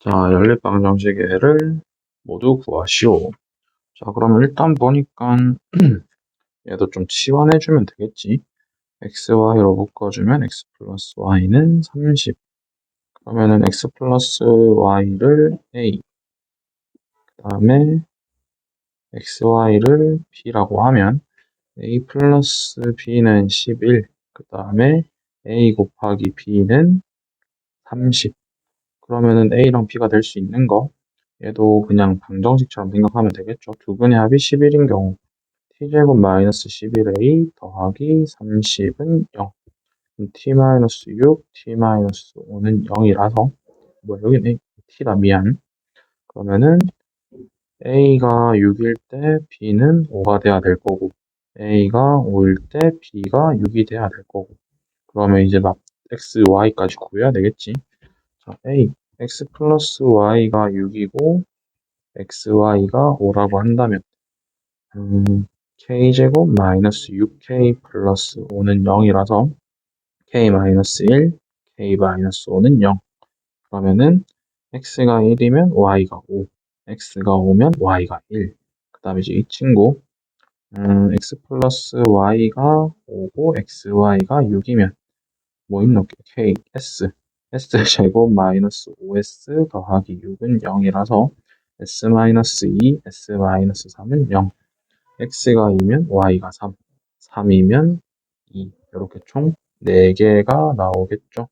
자, 연립방정식의 모두 구하시오. 자, 그러면 일단 보니까 얘도 좀 치환해주면 되겠지. x, y로 묶어주면 x 플러스 y는 30. 그러면은 x 플러스 y를 a. 그 다음에 x, y를 b라고 하면 a 플러스 b는 11. 그 다음에 a 곱하기 b는 30. 그러면은 A랑 B가 될 수 있는 거 얘도 그냥 방정식처럼 생각하면 되겠죠. 두 분의 합이 11인 경우 t제곱 마이너스 11a 더하기 30은 0 t 마이너스 6, t 마이너스 5는 0이라서 뭐야 여기는 t다 미안 그러면은 a가 6일 때 b는 5가 돼야 될 거고 a가 5일 때 b가 6이 돼야 될 거고 그러면 이제 막 x, y까지 구해야 되겠지. 자, a x 플러스 y가 6이고 xy가 5라고 한다면 음, k제곱 마이너스 6k 플러스 5는 0이라서 k 마이너스 1, k 마이너스 5는 0 그러면은 x가 1이면 y가 5 x가 5면 y가 1 그 다음에 이제 이 친구 음, x 플러스 y가 5고 xy가 6이면 뭐 있노? k, s s제곱 마이너스 5s 더하기 6은 0이라서 s 마이너스 2, s 마이너스 3은 0. x가 2면 y가 3, 3이면 2. 이렇게 총 4개가 나오겠죠.